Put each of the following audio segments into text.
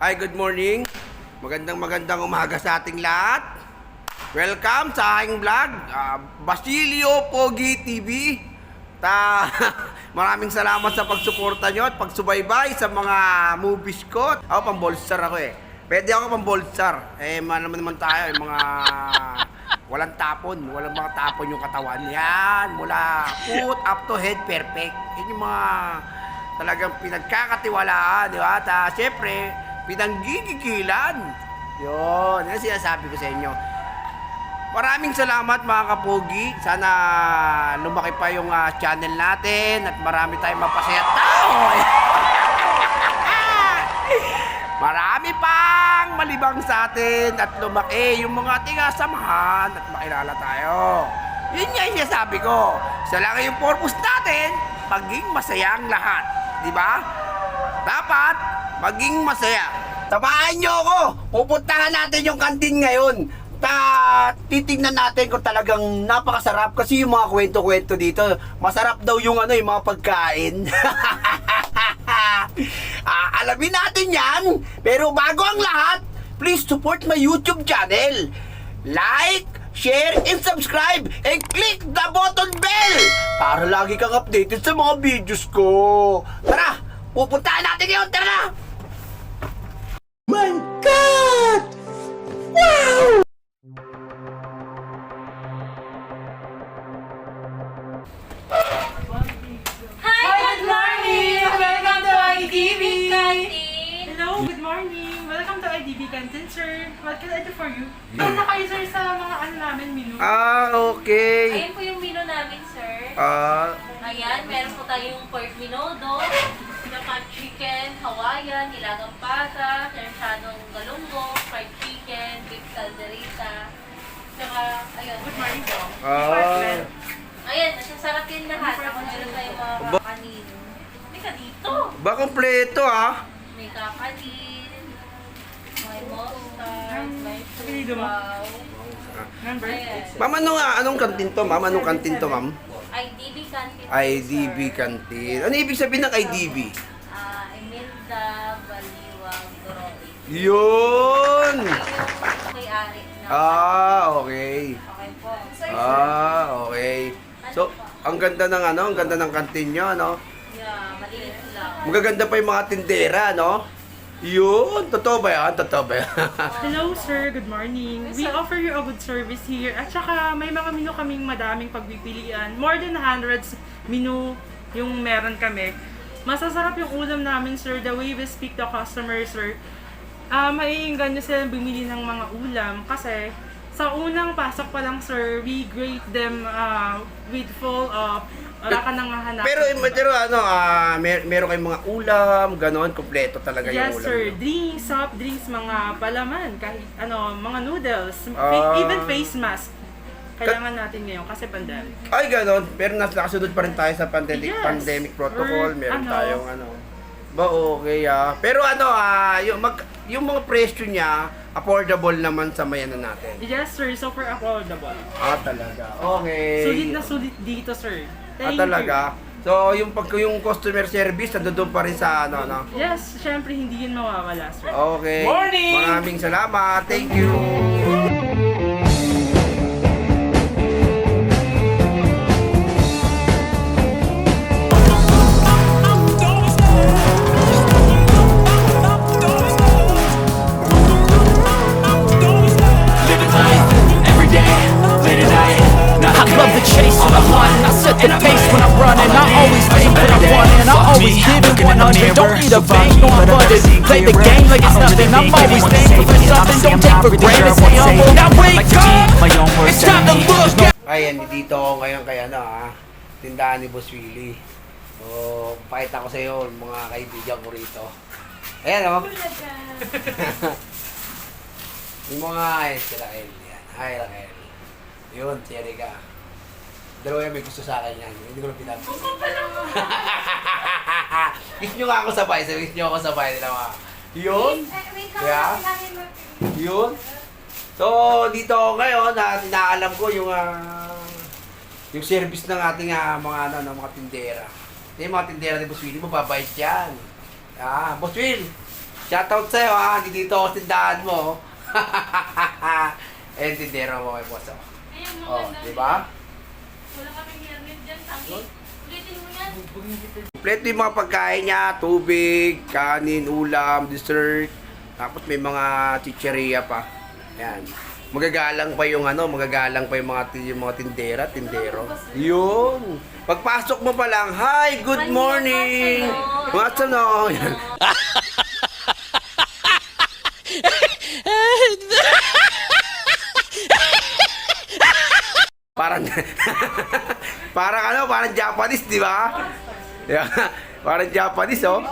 Hi, good morning. Magandang magandang umaga sa ating lahat. Welcome sa aking vlog, ah, Basilio Pogi TV. Ta maraming salamat sa pagsuporta nyo at pagsubaybay sa mga movies ko. Ako pang bolstar ako eh. Pwede ako pang bolstar. Eh, man naman naman tayo, eh, mga walang tapon, walang mga tapon yung katawan. Yan, mula foot up to head, perfect. Yan yung mga talagang pinagkakatiwalaan, di ba? At ah, syempre, pinanggigigilan. Yun, yan sinasabi ko sa inyo. Maraming salamat mga kapogi. Sana lumaki pa yung ah, channel natin at marami tayong mapasaya tao. marami pang malibang sa atin at lumaki yung mga ating ah, samahan at makilala tayo. Yun nga yung sinasabi ko. Isa lang yung purpose natin, maging masaya ang lahat. Di ba? Dapat maging masaya. Tabahan nyo ako! Pupuntahan natin yung kantin ngayon. Ta titingnan natin kung talagang napakasarap kasi yung mga kwento-kwento dito, masarap daw yung ano, yung mga pagkain. ah, alamin natin yan. Pero bago ang lahat, please support my YouTube channel. Like, share, and subscribe, and click the button bell para lagi kang updated sa mga videos ko. Tara, pupuntahan natin yun. Tara na! My God! Wow! Hi, good morning! Welcome to IDB! Hello, good morning! Welcome to IDB Canteen, sir. What can I do for you? Ano na kayo, sir, sa mga ano namin menu? Ah, okay. Ayan po yung menu namin, sir. Ah, Ayan, meron po tayong pork minodo, chicken, Hawaiian, nilagang pata, sersanong galunggong, fried chicken, beef caldereta, tsaka, ayun. Good morning po. Ah. Ayan, nasasarap yun lahat. Tapos meron tayong mga Ba- kakanin. May ka dito. ba kompleto ah? May kakanin, may mustard, may Apelido mo? Ayan. Ma'am, ano nga? Anong kantin to, ma'am? Anong kantin to, ma'am? IDB Canteen. IDB kantin. Ano ibig sabihin ng IDB? Yun! May-ari na. Ah, okay. Okay po. Ah, okay. So, ang ganda ng ano, ang ganda ng kantin nyo, ano? Yeah, maliit lang. Magaganda pa yung mga tindera, no? Yun, totoo ba yan? Totoo ba yan? Hello, sir. Good morning. We offer you a good service here. At saka, may mga menu kaming madaming pagpipilian. More than hundreds menu yung meron kami. Masasarap yung ulam namin, sir. The way we speak to customers, sir. Ah, maiinggan nyo sila bumili ng mga ulam kasi sa unang pasok pa lang, sir, we grade them ah, with full of wala ka nang hahanap. pero, pero ano, ah, mer meron kayong mga ulam, ganon, kompleto talaga yung Yes, ulam. sir. nyo. Drinks, soft drinks, mga palaman, kahit ano, mga noodles, Ah. even face mask. Kailangan natin ngayon kasi pandemic. Ay, ganon. Pero nakasunod pa rin tayo sa pandemic, Yes. pandemic protocol. Meron ano, tayong ano. Ba, okay ah. Pero ano, ah, yung, mag, yung mga presyo niya, affordable naman sa mayanan natin. Yes, sir. Super affordable. Ah, talaga. Okay. Sulit na sulit dito, sir. Ah, Thank talaga. So, yung pag yung customer service, nandoon pa rin sa ano, ano. you. Yes, syempre hindi yun mawawala, sir. Okay. Morning! Maraming salamat. Thank you. Always give it 100. Don't need a bank, no I'm funded. Play the game like it's nothing. I'm always thankful for something. Don't take for granted. Stay humble. Now wake up. It's time to look out. Ayan, dito ako ngayon kay ano ah, tindahan ni Boss Willie. So, pakita ko sa iyo mga kaibigan ko rito. Ayan oh. yung mga ayos si Raquel. Yan. Hi Raquel. Yun, si Erika. Dalawa yung may gusto sa akin yan. Hindi ko na pinapos. Kiss nyo nga ako sabay. So, kiss nyo ako sabay. Dalawa. Yun. Kaya? Yun. So, dito ako ngayon na inaalam ko yung ah, yung service ng ating ah, mga ano, ng mga tindera. Yung mga tindera ni Boss Willie, mababait yan. Ah, Boss Will, Shoutout sa'yo ha, hindi dito ako tindahan mo. eh, tindero mo kay boss. oh. Ayun, Oh, maganda. di ba? Wala kaming hermit dyan. Tangin. Ulitin mo yan. Kompleto yung mga pagkain niya, tubig, kanin, ulam, dessert. Tapos may mga chicheria pa. Yan. Magagalang pa yung ano, magagalang pa yung mga, yung mga tindera, tindero. Yun. Pagpasok mo pa lang, Hi, good morning! Mga ano? Yan. parang parang ano, parang Japanese, di ba? Yeah. parang Japanese, oh.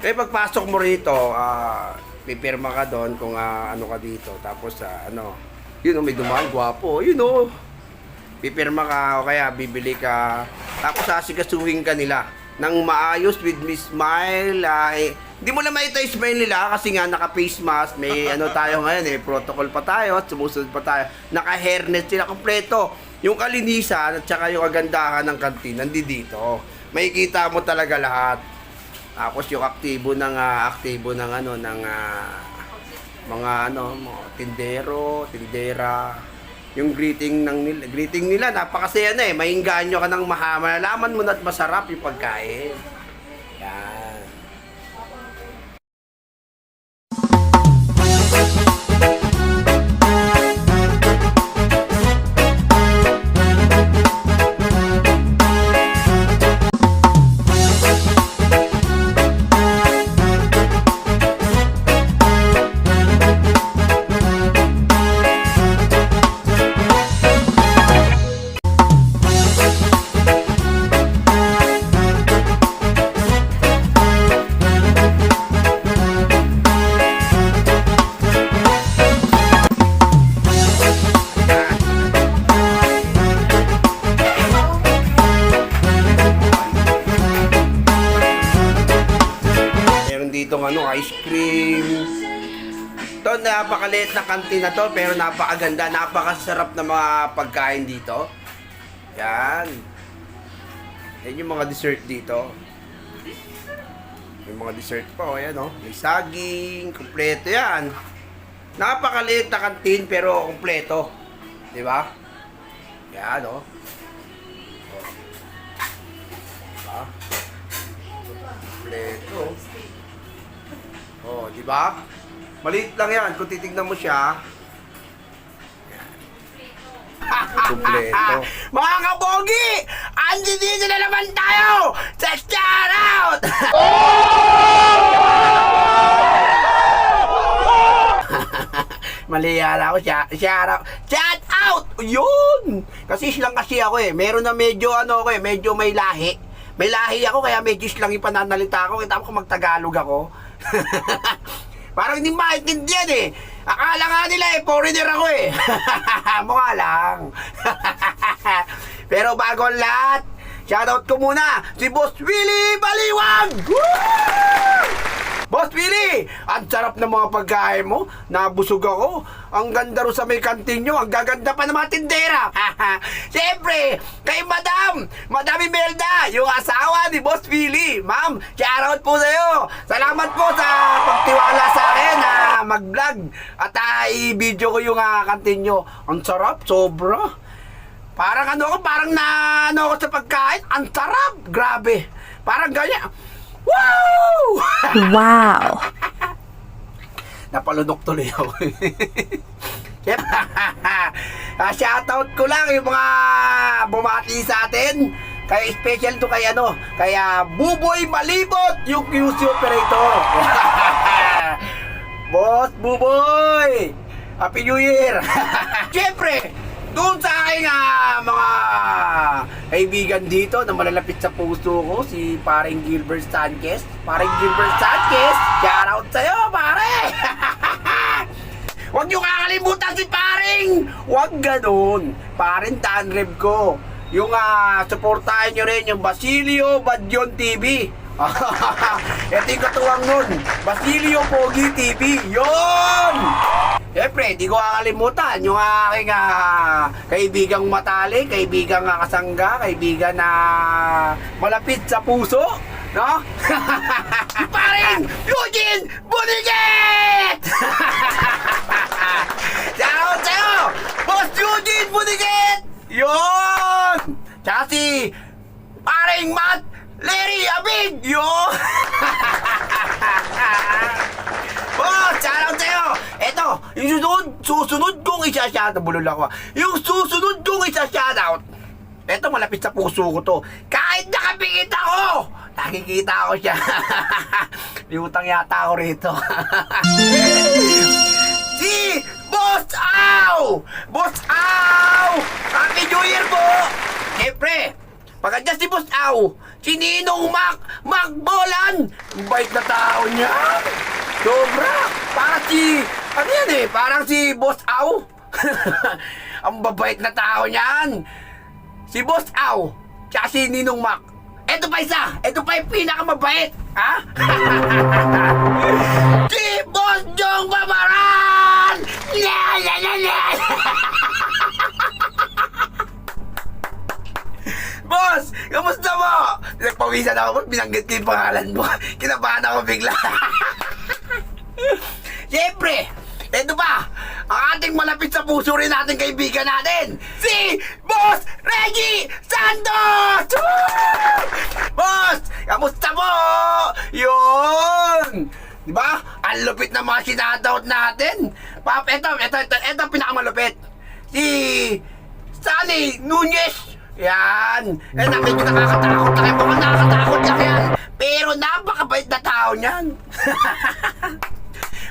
Kaya pagpasok mo rito, ah, pipirma ka doon kung ah, ano ka dito. Tapos, ah, ano, yun, oh, may dumaan, gwapo. Yun, oh. Pipirma ka o kaya bibili ka. Tapos asikasuhin ka nila ng maayos with Miss Smile. ah, eh, hindi mo na makita yung smile nila kasi nga naka-face mask. May ano tayo ngayon eh, protocol pa tayo sumusunod pa tayo. Naka-hairnet sila kompleto. Yung kalinisan at saka yung kagandahan ng kantin nandito dito. Makikita mo talaga lahat. Tapos yung aktibo ng ah, aktibo ng ano ng ah, mga ano, mga tindero, tindera. Yung greeting ng nila, greeting nila napakasaya na eh. Maingganyo ka ng maha, malalaman mo na't masarap yung pagkain. Ano, ice cream. To napakaliit na kantin na to pero napakaganda, napakasarap na mga pagkain dito. Yan. Yan yung mga dessert dito. Yung mga dessert pa, oh, yan oh. May saging, kumpleto yan. Napakaliit na kantin pero kumpleto. Di ba? Yan oh. Oh. Diba? Kumpleto. Oh, di ba? Maliit lang yan. Kung titignan mo siya, Kompleto. Mga kabogi! Andi dito na naman tayo! Sa shoutout! Mali yata ako. Shout, shout out. Shout out! Yun! Kasi islang kasi ako eh. Meron na medyo ano ako eh. Medyo may lahi. May lahi ako kaya medyo islang yung pananalita ko. Kita ko magtagalog ako. Parang hindi maintindihan eh. Akala nga nila eh, foreigner ako eh. Mukha lang. Pero bago ang lahat, shoutout ko muna si Boss Willie Baliwag! Woo! Boss Willie, ang sarap ng mga pagkain mo. Nabusog ako. Ang ganda ro sa may kantin nyo. Ang gaganda pa ng mga tindera. Siyempre, kay Madam, Madam Imelda, yung asawa ni Boss Willie. Ma'am, shoutout po sa'yo. Salamat po sa pagtiwala sa akin na mag-vlog. At ah, i-video ko yung ah, kantin nyo. Ang sarap, sobra. Parang ano ako, parang na ano ako sa pagkain. Ang sarap, grabe. Parang ganyan. Wow! Wow! Napalunok tuloy ako. Siyempre, ah, shoutout ko lang yung mga bumati sa atin. Kaya special to kay ano, kaya Buboy Malibot, yung QC operator. Boss Buboy! Happy New Year! Siyempre, doon sa aking ah, mga kaibigan dito na malalapit sa puso ko, si paring Gilbert Sanchez. Paring Gilbert Sanchez, shout out sa'yo, pare! Huwag niyo kakalimutan si paring! Huwag ganun! Paring Danreb ko. Yung ah, supportahan nyo rin yung Basilio Badyon TV. Ito yung katuwang nun. Basilio Pogi TV. Yun! Siyempre, di ko kakalimutan yung aking ah, kaibigang matali, kaibigang ah, kasangga, kaibigan na malapit sa puso. No? paring Eugene Bunigit! Shoutout sa'yo! Boss Eugene Bunigit! Yun! Tsaka si paring Matt Larry Abig! Yun! Boss, sa'yo! Eto, yung susunod, susunod kong isa-shoutout, bulol ako. Yung susunod kong isa-shoutout, eto malapit sa puso ko to. Kahit nakapikit ako, nakikita ko siya. May utang yata ako rito. si Boss Au! Boss Au! Happy New Year po! Siyempre, pagkadya si Boss Au, si Ninong Mac, Mac Bolan! Bait na tao niya! Sobra! Para si, ano yan eh, parang si Boss Au! Ang babait na tao niyan! Si Boss Au, tsaka si Ninong Mac. Ito pa isa! Ito pa yung pinakamabait! Ha? si Boss Jong Babaran! La la la la! Boss! Kamusta mo? Nagpawisan ako binanggit ko yung pangalan mo. Kinabahan ako bigla. Siyempre, ito pa, ang ating malapit sa puso rin natin kaibigan natin, si Boss Reggie Santos! Woo! Boss, kamusta po? Yun! Di ba? Ang lupit na mga sinadaut natin. Pap, eto, eto, eto, eto pinakamalupit. Si Sally Nunez. Yan. Eh, na medyo nakakatakot na kayo. Mga nakakatakot lang yan. Pero napakabait na tao niyan.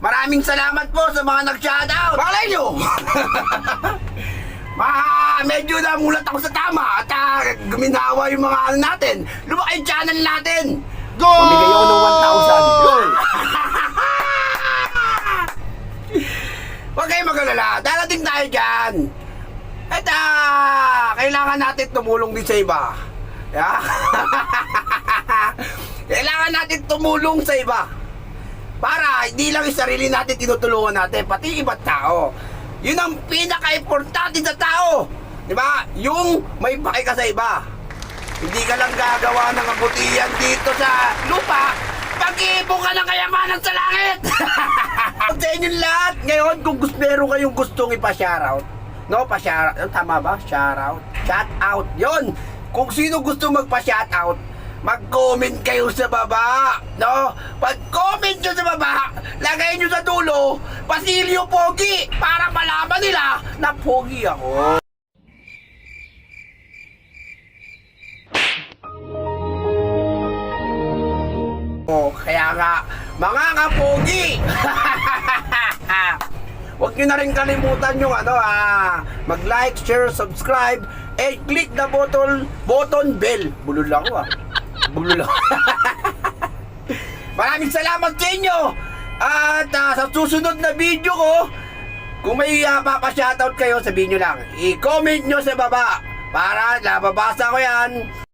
Maraming salamat po sa mga nag-shoutout. Malay nyo! Ma, medyo namulat ako sa tama at uh, guminawa yung mga ano natin. Lumaki yung channel natin. Go! Pamigay ako ng 1,000. Huwag kayong mag-alala. Darating tayo dyan. At ah, kailangan natin tumulong din sa iba. Yeah? kailangan natin tumulong sa iba. Para hindi lang yung sarili natin tinutulungan natin, pati ibang tao. Yun ang pinaka-importante sa tao. Di ba? Yung may pake ka sa iba. Hindi ka lang gagawa ng kabutihan dito sa lupa, pag-iipon ka ng kayamanan sa langit! sa inyong lahat, ngayon kung gusto, meron kayong gustong ipa-shoutout, no, pa-shoutout, tama ba? Shoutout? Shoutout, yon Kung sino gusto magpa-shoutout, mag-comment kayo sa baba, no? Pag-comment nyo sa baba, lagay nyo sa dulo, Basilio Pogi, para malaman nila na Pogi ako. Oh, kaya nga, mga kapogi! Huwag nyo na rin kalimutan yung ano ah, mag-like, share, subscribe, and click the button, button bell. Bulol ako ah. Lang. Maraming salamat sa inyo! At ah, sa susunod na video ko, kung may uh, papashoutout kayo, sabihin nyo lang. I-comment nyo sa baba para nababasa ko yan